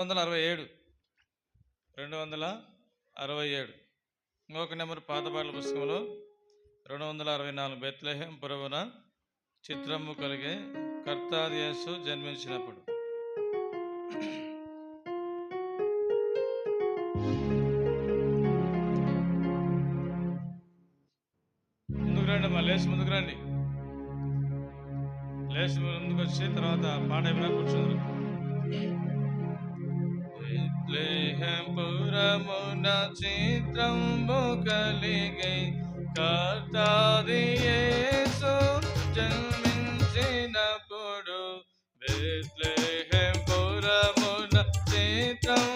వందల అరవై ఏడు రెండు వందల అరవై ఏడు. ఇంకొక నెంబర్ పాత పాటల పుస్తకంలో రెండు వందల అరవై నాలుగు బెత్లహేం పురవున చిత్రము కలిగే కర్తాదేశు జన్మించినప్పుడు. ముందుకు రండి అమ్మా లేచి ముందుకు రండి. లేచి ముందుకు వచ్చి తర్వాత పాట ఏమైనా కూర్చుందరు. పురమున చిత్రంబు కలిగి కర్తాది యేసు జన్మించినప్పుడు బెత్లెహేం పురమున చిత్రం